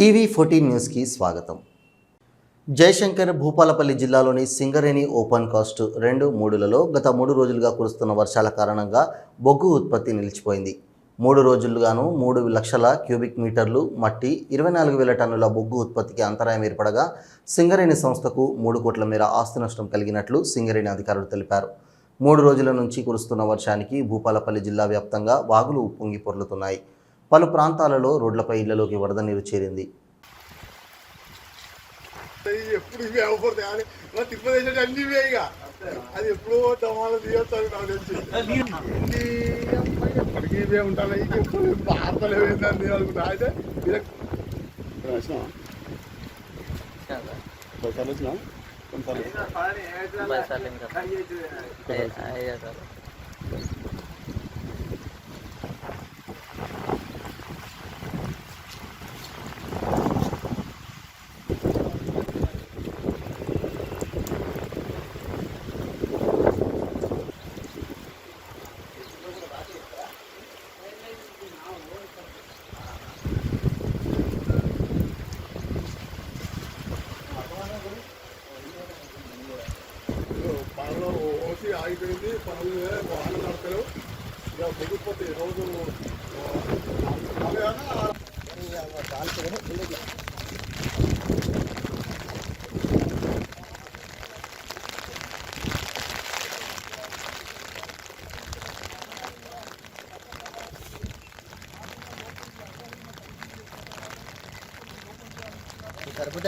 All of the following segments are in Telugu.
టీవీ ఫోర్టీన్ న్యూస్కి స్వాగతం. జయశంకర్ భూపాలపల్లి జిల్లాలోని సింగరేణి ఓపెన్ కాస్ట్ రెండు మూడులలో గత మూడు రోజులుగా కురుస్తున్న వర్షాల కారణంగా బొగ్గు ఉత్పత్తి నిలిచిపోయింది. మూడు రోజులుగాను మూడు లక్షల క్యూబిక్ మీటర్లు మట్టి ఇరవై నాలుగు వేల టన్నుల బొగ్గు ఉత్పత్తికి అంతరాయం ఏర్పడగా సింగరేణి సంస్థకు మూడు కోట్ల మేర ఆస్తి నష్టం కలిగినట్లు సింగరేణి అధికారులు తెలిపారు. మూడు రోజుల నుంచి కురుస్తున్న వర్షానికి భూపాలపల్లి జిల్లా వ్యాప్తంగా వాగులు ఉప్పొంగి పొర్లుతున్నాయి. పలు ప్రాంతాలలో రోడ్లపై ఇళ్ళలోకి వరద నీరు చేరింది. ఎప్పుడు ఇవే అవ్వకూడదు కానీ ఇలా తిప్పదేశాడు అన్ని ఇవే ఇక. అది ఎప్పుడో దమాలు తీయొచ్చు నాకు తెలిసి. ఇన్ని ఎప్పటికీ ఇవే ఉంటాను ఇక ఎప్పుడు వార్తలు ఏమైందని నేను అనుకుంటా. అయితే ఇదే వచ్చినా ఒకసారి వచ్చినా కొన్నిసార్లు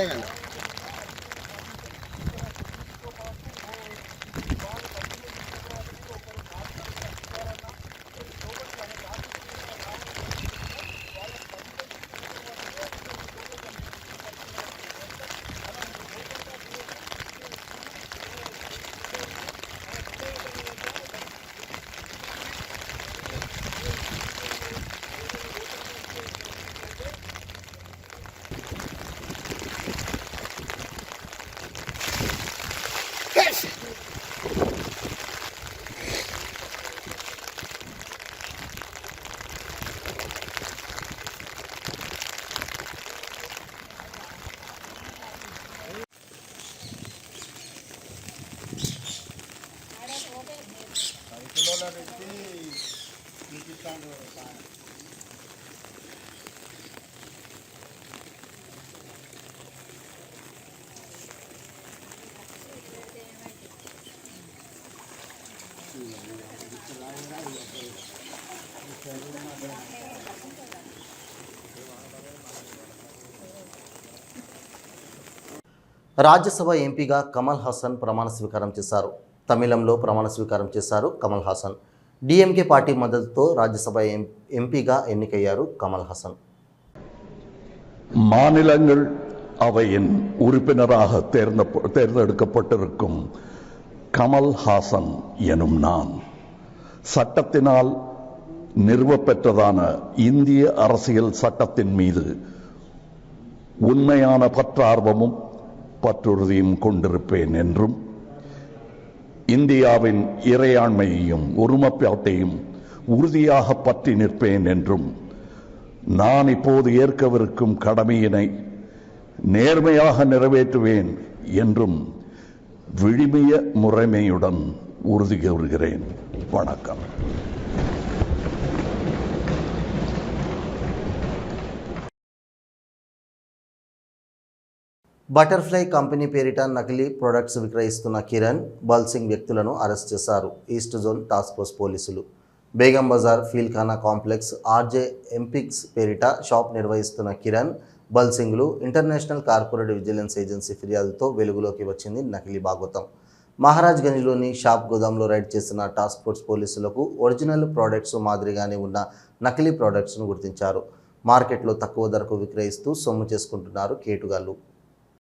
Ténganlo. రాజ్యసభ ఎంపీగా కమల్ హాసన్ ప్రమాణ స్వీకారం చేశారు తమిళంలో ప్రమాణ స్వీకారం చేశారు కమల్ హాసన్ డిఎంకే పార్టీ మద్దతుతో రాజ్యసభ ఎం ఎంపీగా ఎన్నికయ్యారు కమల్ హాసన్ மாநிலங்கள் அவையின் உறுப்பினராக தேர்ந்த தேர்ந்தெடுக்கப்பட்டிருக்கும் கமல் ஹாசன் எனும் நான் சட்டத்தினால் நிறுவப்பெற்றதான இந்திய அரசியல் சட்டத்தின் மீது உண்மையான பற்றார்வமும் பற்றுறுதியும் கொண்டிருப்பேன் என்றும் இந்தியாவின் இறையாண்மையையும் ஒருமைப்பாட்டையும் உறுதியாக பற்றி நிற்பேன் என்றும் நான் இப்போது ஏற்கவிருக்கும் கடமையினை நேர்மையாக நிறைவேற்றுவேன் என்றும் விழிமிய முறைமையுடன் உறுதி கூறுகிறேன். வணக்கம். బటర్ఫ్లై కంపెనీ పేరిట నకిలీ ప్రొడక్ట్స్ విక్రయిస్తున్న కిరణ్ బల్సింగ్ వ్యక్తులను అరెస్ట్ చేశారు. ఈస్ట్ జోన్ టాస్క్ ఫోర్స్ పోలీసులు. బేగం బజార్ ఫీల్ఖానా కాంప్లెక్స్ ఆర్జే ఎంపిక్స్ పేరిట షాప్ నిర్వహిస్తున్న కిరణ్ బల్సింగ్లు ఇంటర్నేషనల్ కార్పొరేట్ విజిలెన్స్ ఏజెన్సీ ఫిర్యాదుతో వెలుగులోకి వచ్చింది నకిలీ భాగవతం మహారాజ్గంజ్లోని షాప్ గోదాంలో రైడ్ చేసిన టాస్క్ ఫోర్స్ పోలీసులకు ఒరిజినల్ ప్రోడక్ట్స్ మాదిరిగానే ఉన్న నకిలీ ప్రోడక్ట్స్ను గుర్తించారు. మార్కెట్లో తక్కువ ధరకు విక్రయిస్తూ సొమ్ము చేసుకుంటున్నారు కేటుగాళ్ళు.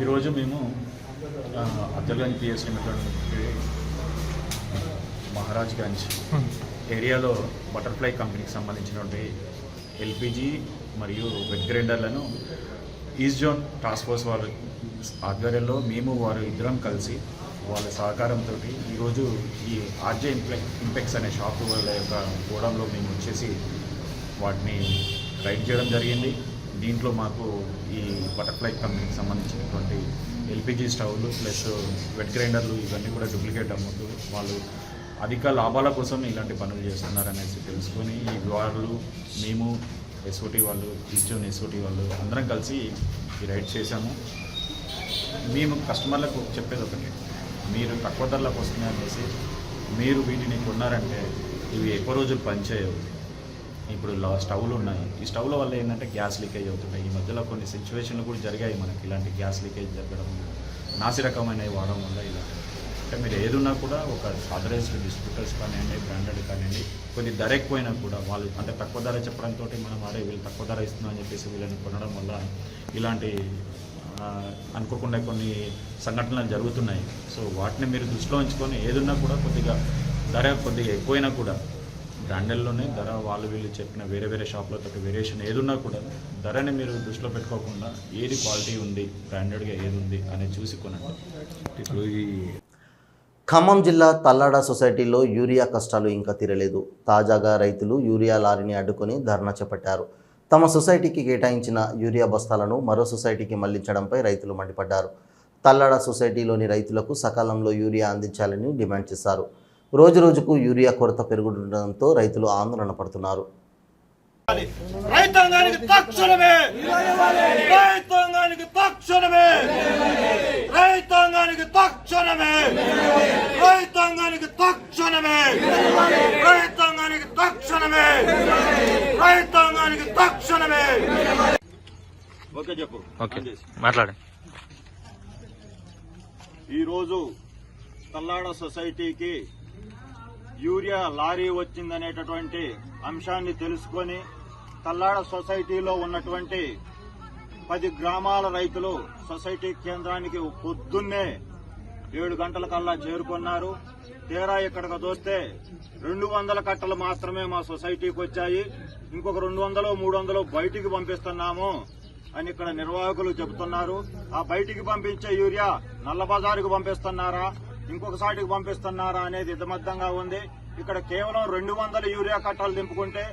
ఈరోజు మేము ఆ, పిఎస్ లిమిటెడ్ మహారాజ్గంజ్ ఏరియాలో బటర్ఫ్లై కంపెనీకి సంబంధించినటువంటి ఎల్పిజి మరియు వెట్ గ్రైండర్లను ఈస్ట్ జోన్ టాస్క్ ఫోర్స్ వారు ఆధ్వర్యంలో మేము వారు ఇద్దరం కలిసి వాళ్ళ సహకారంతో ఈరోజు ఈ ఆర్జే ఇంప్లెక్ ఇంపెక్స్ అనే షాప్ వాళ్ళ యొక్క గోడంలో మేము వచ్చేసి వాటిని రైడ్ చేయడం జరిగింది. దీంట్లో మాకు ఈ బటర్ఫ్లై కంపెనీకి సంబంధించినటువంటి ఎల్పిజి స్టవ్లు ప్లస్ వెట్ గ్రైండర్లు ఇవన్నీ కూడా డూప్లికేట్ అమ్ముతూ వాళ్ళు అధిక లాభాల కోసం ఇలాంటి పనులు చేస్తున్నారనేసి తెలుసుకొని ఈ వాళ్ళు మేము ఎస్ఓటి వాళ్ళు ఈస్టర్న్ ఎస్ఓటి వాళ్ళు అందరం కలిసి ఈ రైడ్ చేశాము. మేము కస్టమర్లకు చెప్పేది ఒకటి మీరు తక్కువ ధరలకు వస్తున్నాయి అనేసి మీరు వీటిని కొన్నారంటే ఇవి ఎక్కువ రోజులు పనిచేయవు. ఇప్పుడు స్టవ్లు ఉన్నాయి. ఈ స్టవ్ల వల్ల ఏంటంటే గ్యాస్ లీకేజ్ అవుతున్నాయి. ఈ మధ్యలో కొన్ని సిచ్యువేషన్లు కూడా జరిగాయి మనకి. ఇలాంటి గ్యాస్ లీకేజ్ జరగడం నాసి రకమైనవి వాడడం వల్ల ఇలా అంటే మీరు ఏదున్నా కూడా ఒక అదరైజ్డ్ డిస్ట్రిబ్యూటర్స్ కానివ్వండి బ్రాండెడ్ కానివ్వండి కొన్ని ధర ఎక్కువైనా కూడా వాళ్ళు అంటే తక్కువ ధర చెప్పడంతో మనం అరే వీళ్ళు తక్కువ ధర ఇస్తున్నాం అని చెప్పేసి వీళ్ళని కొనడం వల్ల ఇలాంటి అనుకోకుండా కొన్ని సంఘటనలు జరుగుతున్నాయి. సో వాటిని మీరు దృష్టిలో ఉంచుకొని ఏదున్నా కూడా కొద్దిగా ధర కొద్దిగా ఎక్కువైనా కూడా బ్రాండెల్లోనే ధర వాళ్ళు వీళ్ళు చెప్పిన వేరే వేరే షాప్లతో వేరియేషన్ ఏదున్నా కూడా ధరని మీరు దృష్టిలో పెట్టుకోకుండా ఏది క్వాలిటీ ఉంది బ్రాండెడ్గా ఏది ఉంది అనేది చూసి కొనండి. ఇప్పుడు ఈ ఖమ్మం జిల్లా తల్లాడ సొసైటీలో యూరియా కష్టాలు ఇంకా తీరలేదు. తాజాగా రైతులు యూరియా లారీని అడ్డుకొని ధర్నా చేపట్టారు. తమ సొసైటీకి కేటాయించిన యూరియా బస్తాలను మరో సొసైటీకి మళ్ళించడంపై రైతులు మండిపడ్డారు. తల్లాడ సొసైటీలోని రైతులకు సకాలంలో యూరియా అందించాలని డిమాండ్ చేశారు. రోజురోజుకు యూరియా కొరత పెరుగుతుండడంతో రైతులు ఆందోళన పడుతున్నారు. రైతాంగానికి తక్షణమే రైతాంగానికి తక్షణమే రైతాంగానికి తక్షణమే రైతాంగానికి తక్షణమే రైతాంగానికి తక్షణమే రైతాంగానికి తక్షణమే. ఓకే చెప్పు. ఓకే మాట్లాడండి ఈరోజు తల్లాడ సొసైటీకి యూరియా లారీ వచ్చిందనేటటువంటి అంశాన్ని తెలుసుకొని తల్లాడ సొసైటీలో ఉన్నటువంటి పది గ్రామాల రైతులు సొసైటీ కేంద్రానికి పొద్దున్నే ఏడు గంటల కల్లా చేరుకున్నారు. తీరా ఇక్కడికి దోస్తే రెండు వందల కట్టలు మాత్రమే మా సొసైటీకి వచ్చాయి. ఇంకొక రెండు వందలు మూడు వందలు బయటికి పంపిస్తున్నాము అని ఇక్కడ నిర్వాహకులు చెబుతున్నారు. ఆ బయటికి పంపించే యూరియా నల్ల బజారుకు పంపిస్తున్నారా? ఇంకొక సాటికి పంపిస్తున్నారా అనేది ఇదమద్దంగా ఉంది. ఇక్కడ కేవలం రెండు వందల యూరియా కట్టలు దింపుకుంటే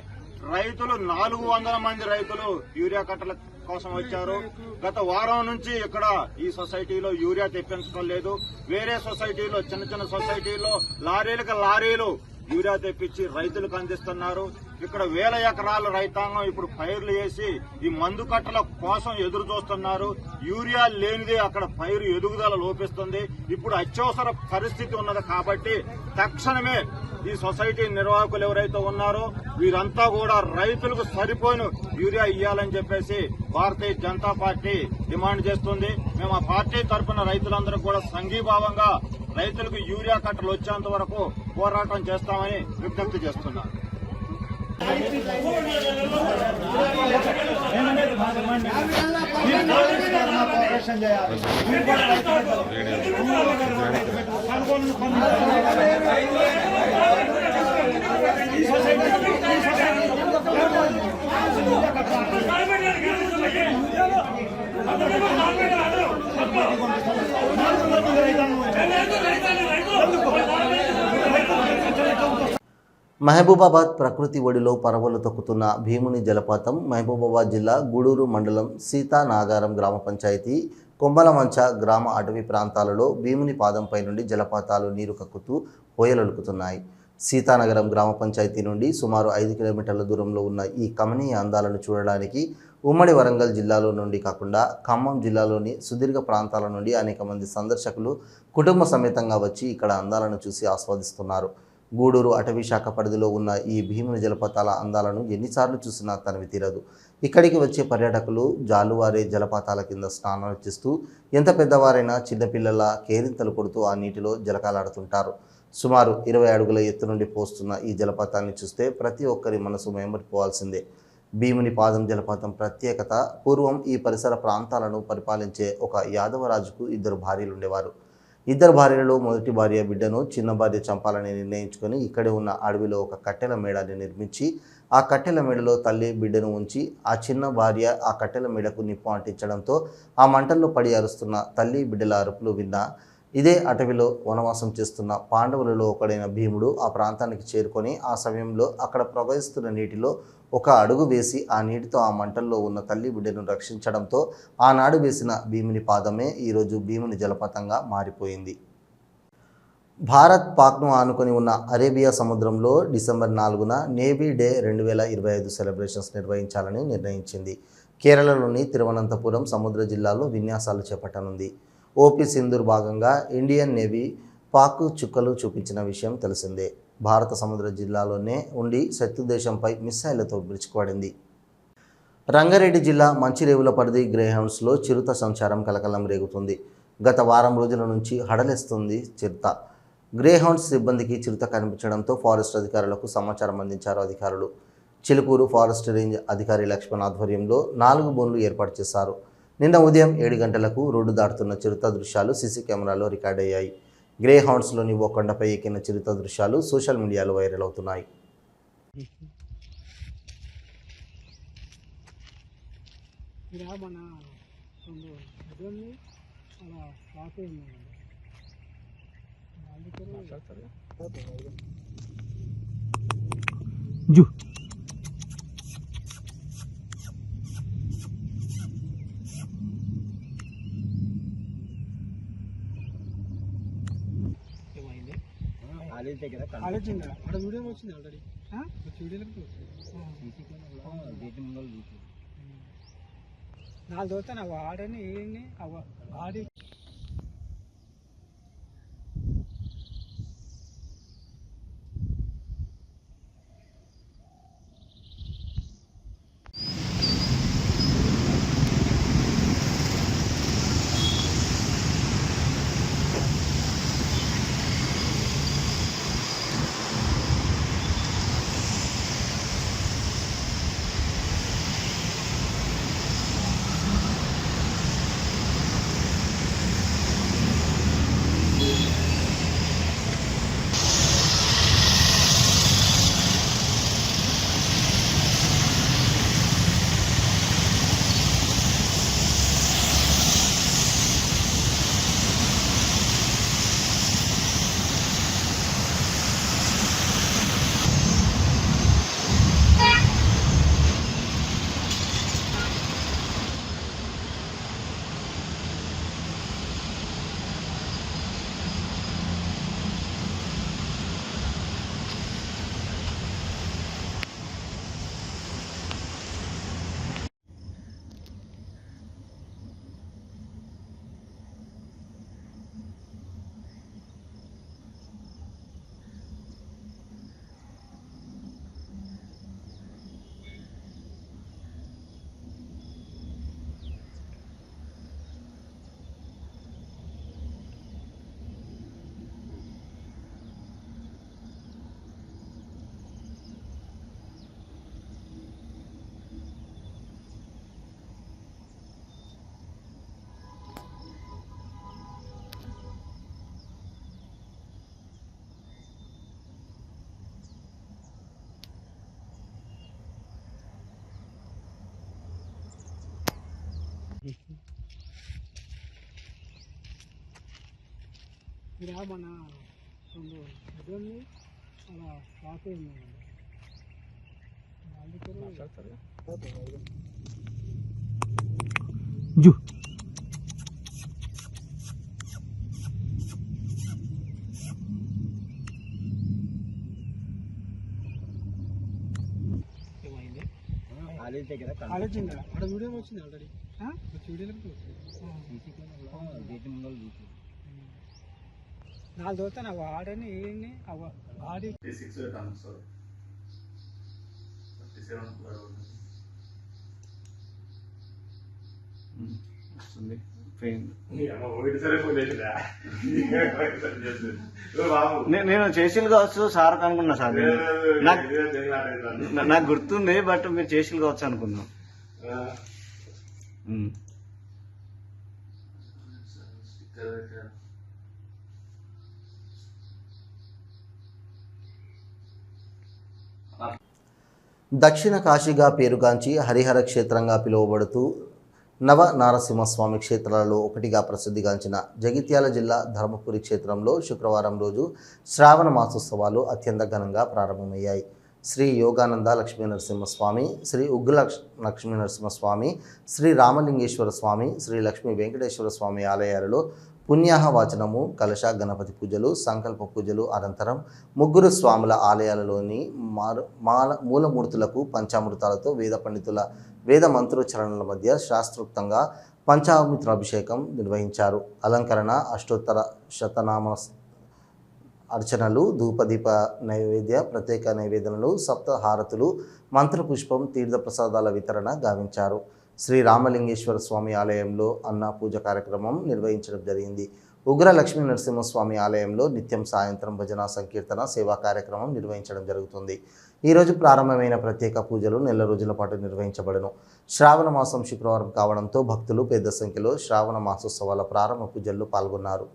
రైతులు నాలుగు వందల మంది రైతులు యూరియా కట్టల కోసం వచ్చారు. గత వారం నుంచి ఇక్కడ ఈ సొసైటీలో యూరియా తెప్పించడం లేదు. వేరే సొసైటీలో చిన్న చిన్న సొసైటీలో లారీలకు లారీలు యూరియా తెప్పించి రైతులకు అందిస్తున్నారు. ఇక్కడ వేల ఎకరాల రైతాంగం ఇప్పుడు పైర్లు వేసి ఈ మందు కట్టల కోసం ఎదురు చూస్తున్నారు. యూరియా లేనిదే అక్కడ పైరు ఎదుగుదల లోపిస్తుంది. ఇప్పుడు అత్యవసర పరిస్థితి ఉన్నది కాబట్టి తక్షణమే ఈ సొసైటీ నిర్వాహకులు ఎవరైతే ఉన్నారో వీరంతా కూడా రైతులకు సరిపోయిన యూరియా ఇవ్వాలని చెప్పేసి భారతీయ జనతా పార్టీ డిమాండ్ చేస్తుంది. మేము ఆ పార్టీ తరఫున రైతులందరూ కూడా సంఘీభావంగా రైతులకు యూరియా కట్టలు వచ్చేంత వరకు పోరాటం చేస్తామని విజ్ఞప్తి చేస్తున్నాం మహబూబాబాద్ ప్రకృతి ఒడిలో పరవలు తొక్కుతున్న భీముని జలపాతం మహబూబాబాద్ జిల్లా గూడూరు మండలం సీతానాగారం గ్రామ పంచాయతీ కొంబలమంచ గ్రామ అటవీ ప్రాంతాలలో భీముని పాదంపై నుండి జలపాతాలు నీరు కక్కుతూ హోయలొలుకుతున్నాయి. సీతానగరం గ్రామ పంచాయతీ నుండి సుమారు ఐదు కిలోమీటర్ల దూరంలో ఉన్న ఈ కమనీయ అందాలను చూడడానికి ఉమ్మడి వరంగల్ జిల్లాలో నుండి కాకుండా ఖమ్మం జిల్లాలోని సుదీర్ఘ ప్రాంతాల నుండి అనేక మంది సందర్శకులు కుటుంబ సమేతంగా వచ్చి ఇక్కడ అందాలను చూసి ఆస్వాదిస్తున్నారు. గూడూరు అటవీ శాఖ పరిధిలో ఉన్న ఈ భీముని జలపాతాల అందాలను ఎన్నిసార్లు చూసినా తనవి తీరదు. ఇక్కడికి వచ్చే పర్యాటకులు జాలువారే జలపాతాల కింద స్నానాలు చేస్తూ ఎంత పెద్దవారైనా చిన్నపిల్లల కేరింతలు కొడుతూ ఆ నీటిలో జలకాలాడుతుంటారు. సుమారు ఇరవై అడుగుల ఎత్తు నుండి పోస్తున్న ఈ జలపాతాన్ని చూస్తే ప్రతి ఒక్కరి మనసు మేమరిపోవాల్సిందే. భీముని పాదం జలపాతం ప్రత్యేకత పూర్వం ఈ పరిసర ప్రాంతాలను పరిపాలించే ఒక యాదవరాజుకు ఇద్దరు భార్యలు ఉండేవారు ఇద్దరు భార్యలలో మొదటి భార్య బిడ్డను చిన్న భార్య చంపాలని నిర్ణయించుకొని ఇక్కడే ఉన్న అడవిలో ఒక కట్టెల మేడాన్ని నిర్మించి ఆ కట్టెల మేడలో తల్లి బిడ్డను ఉంచి ఆ చిన్న భార్య ఆ కట్టెల మేడకు నిప్పు అంటించడంతో ఆ మంటల్లో పడి అరుస్తున్న తల్లి బిడ్డల అరుపులు విన్న ఇదే అటవిలో వనవాసం చేస్తున్న పాండవులలో ఒకడైన భీముడు ఆ ప్రాంతానికి చేరుకొని ఆ సమయంలో అక్కడ ప్రవహిస్తున్న నీటిలో ఒక అడుగు వేసి ఆ నీటితో ఆ మంటల్లో ఉన్న తల్లి బిడ్డను రక్షించడంతో ఆనాడు వేసిన భీముని పాదమే ఈరోజు భీముని జలపాతంగా మారిపోయింది. భారత్ పాక్ను ఆనుకొని ఉన్న అరేబియా సముద్రంలో డిసెంబర్ నాలుగున నేవీ డే రెండు వేల ఇరవై ఐదు సెలబ్రేషన్స్ నిర్వహించాలని నిర్ణయించింది. కేరళలోని తిరువనంతపురం సముద్ర జిల్లాలో విన్యాసాలు చేపట్టనుంది. ఓపీ సింధూర్ భాగంగా ఇండియన్ నేవీ పాక్ చుక్కలు చూపించిన విషయం తెలిసిందే. భారత సముద్ర జిల్లాలోనే ఉండి శత్రు దేశంపై మిస్సైళ్ళతో విరుచుకుపడింది. రంగారెడ్డి జిల్లా మంచిరేవుల పరిధి గ్రేహౌండ్స్లో చిరుత సంచారం కలకలం రేగుతుంది. గత వారం రోజుల నుంచి హడలేస్తుంది చిరుత. గ్రేహౌండ్స్ సిబ్బందికి చిరుత కనిపించడంతో ఫారెస్ట్ అధికారులకు సమాచారం అందించారు అధికారులు. చిలుకూరు ఫారెస్ట్ రేంజ్ అధికారి లక్ష్మణ్ ఆధ్వర్యంలో నాలుగు బోన్లు ఏర్పాటు చేశారు. నిన్న ఉదయం ఏడు గంటలకు రోడ్డు దాటుతున్న చిరుత దృశ్యాలు సీసీ కెమెరాలో రికార్డయ్యాయి గ్రే హౌండ్స్లోని ఓ కొండపై ఎక్కిన చిరుత దృశ్యాలు సోషల్ మీడియాలో వైరల్ అవుతున్నాయి. జూ. మన రెండు అదన్ని అలా పాత జు ఆలోచిందా అక్కడ వీడియో వచ్చింది. ఆల్రెడీ వీడియోలో నాలుగు దోస్తాను అవి ఆడని ఏంటి అవ ఆడి ఇది మన రెండు ఇదొన్ని అలా కాపీ ఉందండి కాలేజ్ దగ్గర అక్కడ వీడియో వచ్చింది ఆల్రెడీ. నాలుగు దోస్తాను అవి ఆడని ఏంటి అవి ఆడి సిక్స్ వస్తుంది. నేను చేసిలు కావచ్చు సార్ అనుకున్నా సార్. నాకు గుర్తుంది బట్ మీరు చేసిలు కావచ్చు అనుకున్నాం. ఉమ్. దక్షిణ కాశీగా పేరుగాంచి హరిహర క్షేత్రంగా పిలువబడుతూ నవ నారసింహస్వామి క్షేత్రాలలో ఒకటిగా ప్రసిద్ధిగాంచిన జగిత్యాల జిల్లా ధర్మపురి క్షేత్రంలో శుక్రవారం రోజు శ్రావణ మాసోత్సవాలు అత్యంత ఘనంగా ప్రారంభమయ్యాయి. శ్రీ యోగానంద లక్ష్మీ నరసింహస్వామి శ్రీ ఉగ్ర లక్ష్మీ నరసింహస్వామి శ్రీ రామలింగేశ్వర స్వామి శ్రీ లక్ష్మీ వెంకటేశ్వర స్వామి ఆలయాలలో పుణ్యాహ వాచనము కలశ గణపతి పూజలు సంకల్ప పూజలు అనంతరం ముగ్గురు స్వాముల ఆలయాలలోని మారు మాల మూలమూర్తులకు పంచామృతాలతో వేద పండితుల వేద మంత్రోచ్చరణల మధ్య శాస్త్రోక్తంగా పంచామృతాభిషేకం నిర్వహించారు. అలంకరణ అష్టోత్తర శతనామ అర్చనలు ధూపదీప నైవేద్య ప్రత్యేక నైవేద్యములు సప్తహారతులు మంత్రపుష్పం తీర్థప్రసాదాల వితరణ గావించారు. శ్రీ రామలింగేశ్వర స్వామి ఆలయంలో అన్న పూజ కార్యక్రమం నిర్వహించడం జరిగింది. ఉగ్ర లక్ష్మీ నరసింహస్వామి ఆలయంలో నిత్యం సాయంత్రం భజన సంకీర్తన సేవా కార్యక్రమం నిర్వహించడం జరుగుతుంది. ఈరోజు ప్రారంభమైన ప్రత్యేక పూజలు నెల రోజుల పాటు నిర్వహించబడను. శ్రావణ మాసం శుక్రవారం కావడంతో భక్తులు పెద్ద సంఖ్యలో శ్రావణ మాసోత్సవాల ప్రారంభ పూజల్లో పాల్గొన్నారు.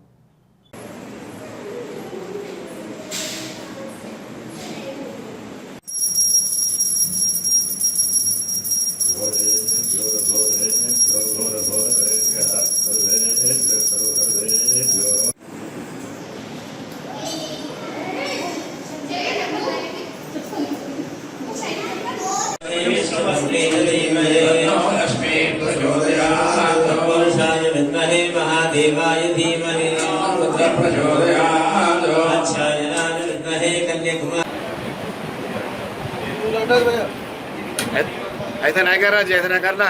महादेवाय धीमहि अच्छायनाय विद्महे कन्याकुमारी అయితే నాయకరాజు అయితే నాకర్నా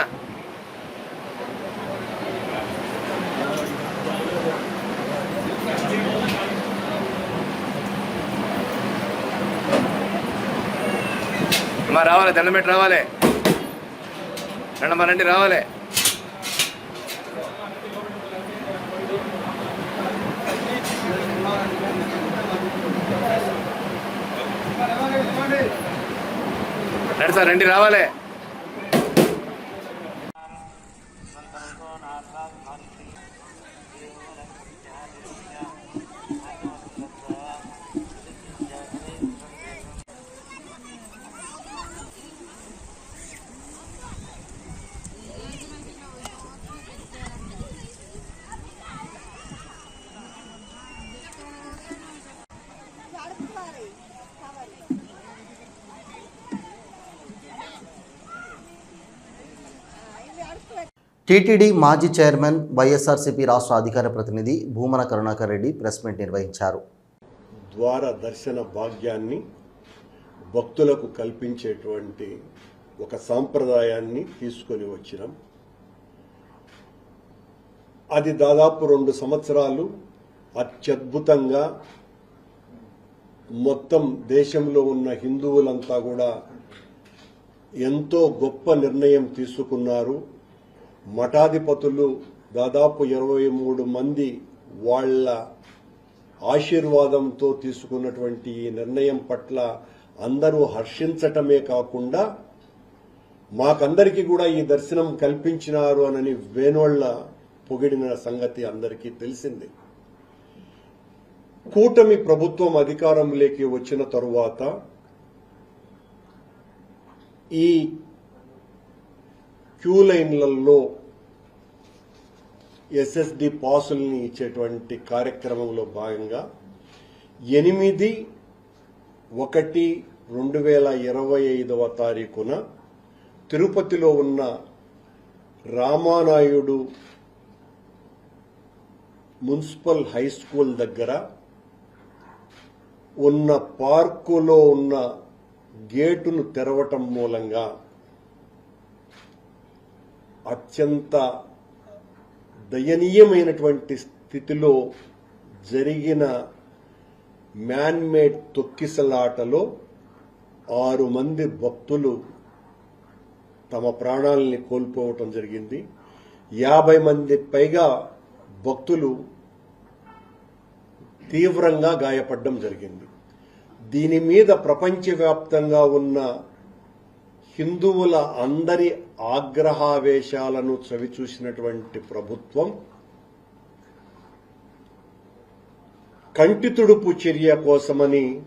అమ్మా రావాలి దండం పెట్టి రావాలి రండమ్మా రండి రావాలి సార్ రండి రావాలి టీటీడీ మాజీ చైర్మన్ వైఎస్ఆర్సీపీ రాష్ట్ర అధికార ప్రతినిధి భూమన కరుణాకర్ రెడ్డి ప్రెస్ మీట్ నిర్వహించారు. ద్వార దర్శన భాగ్యాన్ని భక్తులకు కల్పించేటువంటి ఒక సాంప్రదాయాన్ని తీసుకొని వచ్చినాం. అది దాదాపు రెండు సంవత్సరాలు అత్యద్భుతంగా మొత్తం దేశంలో ఉన్న హిందువులంతా కూడా ఎంతో గొప్ప నిర్ణయం తీసుకున్నారు. మఠాధిపతులు దాదాపు ఇరవై మూడు మంది వాళ్ళ ఆశీర్వాదంతో తీసుకున్నటువంటి ఈ నిర్ణయం పట్ల అందరూ హర్షించటమే కాకుండా మాకందరికీ కూడా ఈ దర్శనం కల్పించినారు అనని వేణోళ్ళ పొగిడిన సంగతి అందరికీ తెలిసింది. కూటమి ప్రభుత్వం అధికారంలోకి వచ్చిన తరువాత ఈ క్యూ లైన్లలో ఎస్ఎస్డి పాసుల్ని ఇచ్చేటువంటి కార్యక్రమంలో భాగంగా ఎనిమిది ఒకటి రెండు వేల ఇరవై ఐదవ తారీఖున తిరుపతిలో ఉన్న రామానాయుడు మున్సిపల్ హై స్కూల్ దగ్గర ఉన్న పార్కులో ఉన్న గేటును తెరవటం మూలంగా అత్యంత దయనీయమైనటువంటి స్థితిలో జరిగిన మ్యాన్మేడ్ తొక్కిసలాటలో ఆరు మంది భక్తులు తమ ప్రాణాలని కోల్పోవటం జరిగింది. యాభై మంది పైగా భక్తులు తీవ్రంగా గాయపడడం జరిగింది. దీని మీద ప్రపంచవ్యాప్తంగా ఉన్న హిందువుల అందరి ఆగ్రహావేశాలను చవిచూసినటువంటి ప్రభుత్వం కంటితుడుపు చర్య కోసమని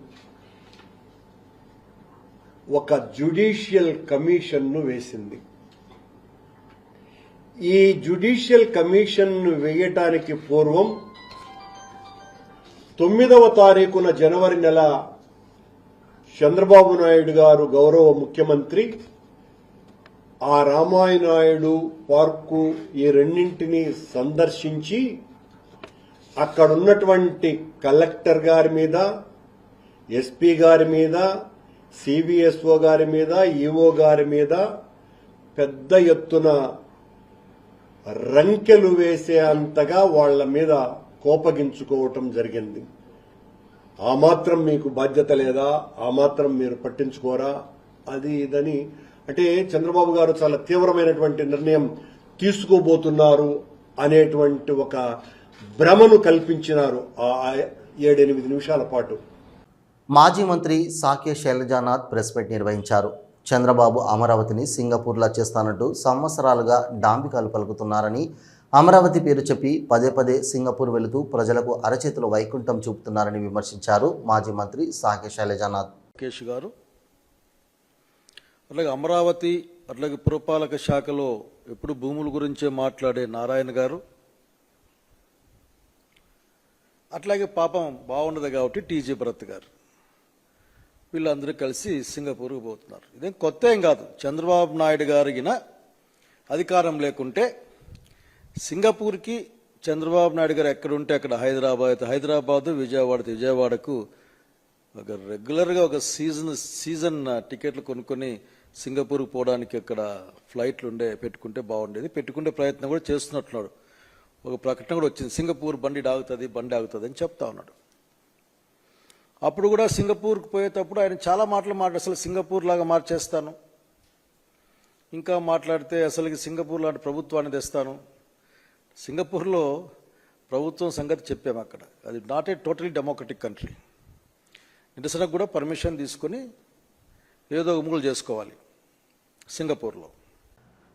ఒక జ్యుడిషియల్ కమిషన్ను వేసింది. ఈ జ్యుడిషియల్ కమిషన్ను వేయటానికి పూర్వం తొమ్మిదవ తారీఖున జనవరి నెల చంద్రబాబు నాయుడు గారు గౌరవ ముఖ్యమంత్రి ఆ రామాయణాయుడు పార్కు ఈ రెండింటిని సందర్శించి అక్కడున్నటువంటి కలెక్టర్ గారి మీద ఎస్పీ గారి మీద సిబిఎస్ఓ గారి మీద ఈఓ గారి మీద పెద్ద ఎత్తున రంకెలు వేసే అంతగా వాళ్ళ మీద కోపగించుకోవటం జరిగింది. ఆ మాత్రం మీకు బాధ్యత లేదా? ఆ మాత్రం మీరు పట్టించుకోరా? అది ఇదని అంటే చంద్రబాబు గారు చాలా తీవ్రమైనటువంటి నిర్ణయం తీసుకోబోతున్నారు అనేటువంటి ఒక భ్రమను కల్పించినారు ఆ ఏడెనిమిది నిమిషాల పాటు. మాజీ మంత్రి సాకే శైలజానాథ్ ప్రెస్ మీట్ నిర్వహించారు. చంద్రబాబు అమరావతిని సింగపూర్లా చేస్తానంటూ సంవత్సరాలుగా డాంబికాలు పలుకుతున్నారని అమరావతి పేరు చెప్పి పదే పదే సింగపూర్ వెళుతూ ప్రజలకు అరచేతుల వైకుంఠం చూపుతున్నారని విమర్శించారు మాజీ మంత్రి సాకే శైలజానాథ్. లోకేష్ గారు అట్లాగే అమరావతి అట్లాగే పురపాలక శాఖలో ఎప్పుడు భూముల గురించే మాట్లాడే నారాయణ గారు. అట్లాగే పాపం బాగుండదు కాబట్టి టీజీ భరత్ గారు. వీళ్ళందరూ కలిసి సింగపూర్కి పోతున్నారు. ఇదేం కొత్త ఏం కాదు. చంద్రబాబు నాయుడు గారిగిన అధికారం లేకుంటే సింగపూర్కి చంద్రబాబు నాయుడు గారు ఎక్కడుంటే అక్కడ హైదరాబాద్ హైదరాబాద్ విజయవాడ విజయవాడకు ఒక రెగ్యులర్గా ఒక సీజన్ సీజన్ టికెట్లు కొనుక్కొని సింగపూర్కి పోవడానికి అక్కడ ఫ్లైట్లు ఉండే పెట్టుకుంటే బాగుండేది. పెట్టుకుంటే ప్రయత్నం కూడా చేస్తున్నట్టున్నాడు ఒక ప్రకటన కూడా వచ్చింది. సింగపూర్ బండి ఆగుతుంది బండి ఆగుతుంది అని చెప్తా ఉన్నాడు. అప్పుడు కూడా సింగపూర్కి పోయేటప్పుడు ఆయన చాలా మాటలు మాట అసలు సింగపూర్ లాగా మార్చేస్తాను. ఇంకా మాట్లాడితే అసలుకి సింగపూర్ లాంటి ప్రభుత్వాన్ని తెస్తాను. సింగపూర్లో ప్రభుత్వం సంగతి చెప్పాము అక్కడ. అది not a totally democratic country నిరసనకు కూడా పర్మిషన్ తీసుకొని ఏదో ఉమ్ములు చేసుకోవాలి. సింగపూర్లో.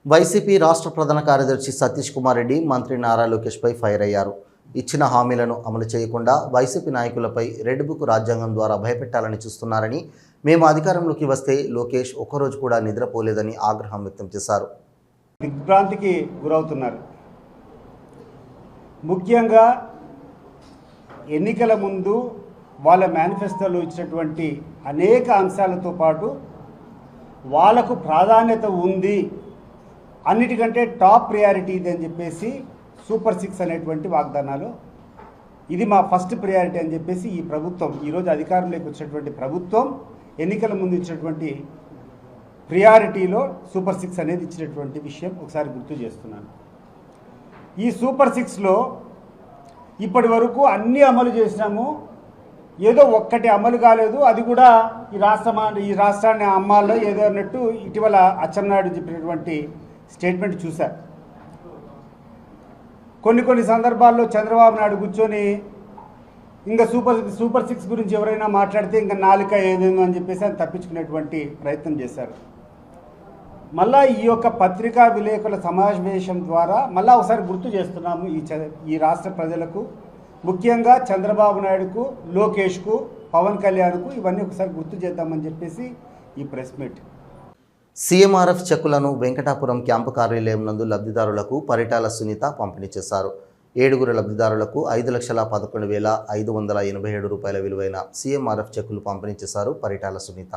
వైసీపీ రాష్ట్ర ప్రధాన కార్యదర్శి సతీష్ కుమార్ రెడ్డి మంత్రి నారా లోకేష్పై ఫైర్ అయ్యారు. ఇచ్చిన హామీలను అమలు చేయకుండా వైసీపీ నాయకులపై రెడ్ బుక్ రాజ్యాంగం ద్వారా భయపెట్టాలని చూస్తున్నారని మేము అధికారంలోకి వస్తే లోకేష్ ఒక్కరోజు కూడా నిద్రపోలేదని ఆగ్రహం వ్యక్తం చేశారు. దిగ్భ్రాంతికి గురవుతున్నారు. ముఖ్యంగా ఎన్నికల ముందు వాళ్ళ మేనిఫెస్టోలో ఇచ్చినటువంటి అనేక అంశాలతో పాటు వాళ్ళకు ప్రాధాన్యత ఉంది అన్నిటికంటే టాప్ ప్రియారిటీ ఇది అని చెప్పేసి సూపర్ సిక్స్ అనేటువంటి వాగ్దానాలు. ఇది మా ఫస్ట్ ప్రియారిటీ అని చెప్పేసి ఈ ప్రభుత్వం ఈరోజు అధికారంలోకి వచ్చినటువంటి ప్రభుత్వం ఎన్నికల ముందు ఇచ్చినటువంటి ప్రియారిటీలో సూపర్ సిక్స్ అనేది ఇచ్చినటువంటి విషయం ఒకసారి గుర్తు చేస్తున్నాను. ఈ సూపర్ సిక్స్లో ఇప్పటి వరకు అన్నీ అమలు చేసినాము. ఏదో ఒక్కటి అమలు కాలేదు. అది కూడా ఈ రాష్ట్రం ఈ రాష్ట్రాన్ని అమ్మాలో ఏదో అన్నట్టు ఇటీవల అచ్చెన్నాయుడు చెప్పినటువంటి స్టేట్మెంట్ చూశారు. కొన్ని కొన్ని సందర్భాల్లో చంద్రబాబు నాయుడు కూర్చొని ఇంకా సూపర్ సూపర్ సిక్స్ గురించి ఎవరైనా మాట్లాడితే ఇంకా నాలుక ఏదేమో అని చెప్పేసి ఆయన తప్పించుకునేటువంటి ప్రయత్నం చేశారు. మళ్ళా ఈ యొక్క పత్రికా విలేకరుల సమావేశం ద్వారా మళ్ళా ఒకసారి గుర్తు చేస్తున్నాము ఈ చ- ఈ రాష్ట్ర ప్రజలకు. ముఖ్యంగా చంద్రబాబు నాయుడుకు లోకేష్కు పవన్ కళ్యాణ్కు ఇవన్నీ ఒకసారి గుర్తు చేద్దామని చెప్పేసి ఈ ప్రెస్ మీట్. సీఎంఆర్ఎఫ్ చెక్కులను వెంకటాపురం క్యాంపు కార్యాలయం నందు లబ్ధిదారులకు పరిటాల సునీత పంపిణీ చేశారు. ఏడుగురు లబ్ధిదారులకు ఐదు లక్షల పదకొండు వేల ఐదు వందల ఎనభై ఏడు రూపాయల విలువైన సీఎంఆర్ఎఫ్ చెక్కులు పంపిణీ చేశారు పరిటాల సునీత.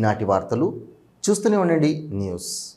ఈనాటి వార్తలు చూస్తూనే ఉండండి. న్యూస్.